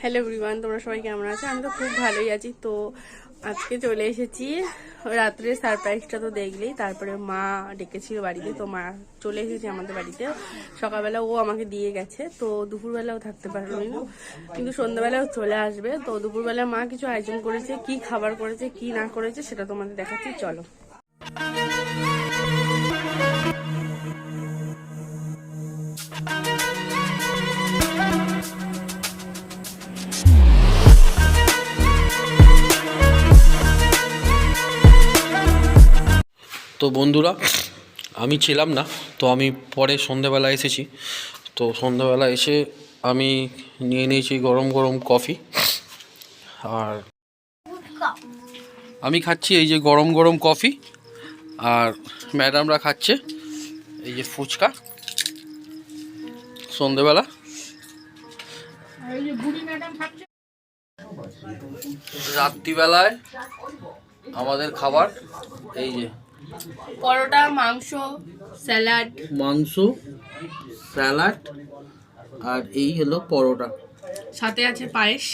Hello everyone তোমরা সবাই কেমন আছো? আমি তো খুব ভালোই আছি। তো আজকে চলে এসেছি। রাত্রে সারপ্রাইজটা তো দেখলেই, তারপরে মা ডেকেছিল বাড়িতে, তো মা চলে এসেছে আমাদের বাড়িতে। সকালবেলা ও আমাকে দিয়ে গেছে, তো দুপুরবেলাও থাকতে পারবে না। কিন্তু সন্ধ্যাবেলাও চলে আসবে। তো দুপুরবেলা মা কিছু আয়োজন করেছে, কি খাবার করেছে, কি না করেছে, সেটা তোমাদের দেখাচ্ছি। চলো। তো বন্ধুরা আমি ছিলাম না তো আমি পরে সন্ধেবেলা এসেছি। তো সন্ধেবেলা এসে আমি নিয়ে নিয়েছি গরম গরম কফি। আর আমি খাচ্ছি এই যে গরম গরম কফি আর ম্যাডামরা খাচ্ছে এই যে ফুচকা সন্ধেবেলা। রাত্রিবেলায় আমাদের খাবার এই যে পরোটা মাংস স্যালাড। মাংস স্যালাড আর এই হলো পরোটা। সাথে আছে পায়েস।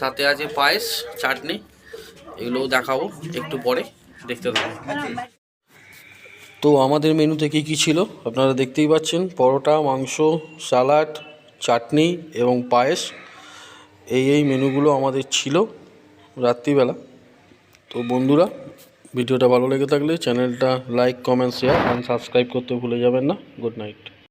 সাথে আছে পায়েস চাটনি। এগুলোও দেখাবো একটু পরে দেখতে থাকো। তো আমাদের মেনুতে কী কী ছিল? আপনারা দেখতেই পাচ্ছেন পরোটা মাংস স্যালাড চাটনি এবং পায়েস। এই এই মেনুগুলো আমাদের ছিল রাত্রিবেলা। তো বন্ধুরা ভিডিওটা ভালো লেগে থাকলে চ্যানেলটা like, comment share and subscribe করতে ভুলে যাবেন না। Good night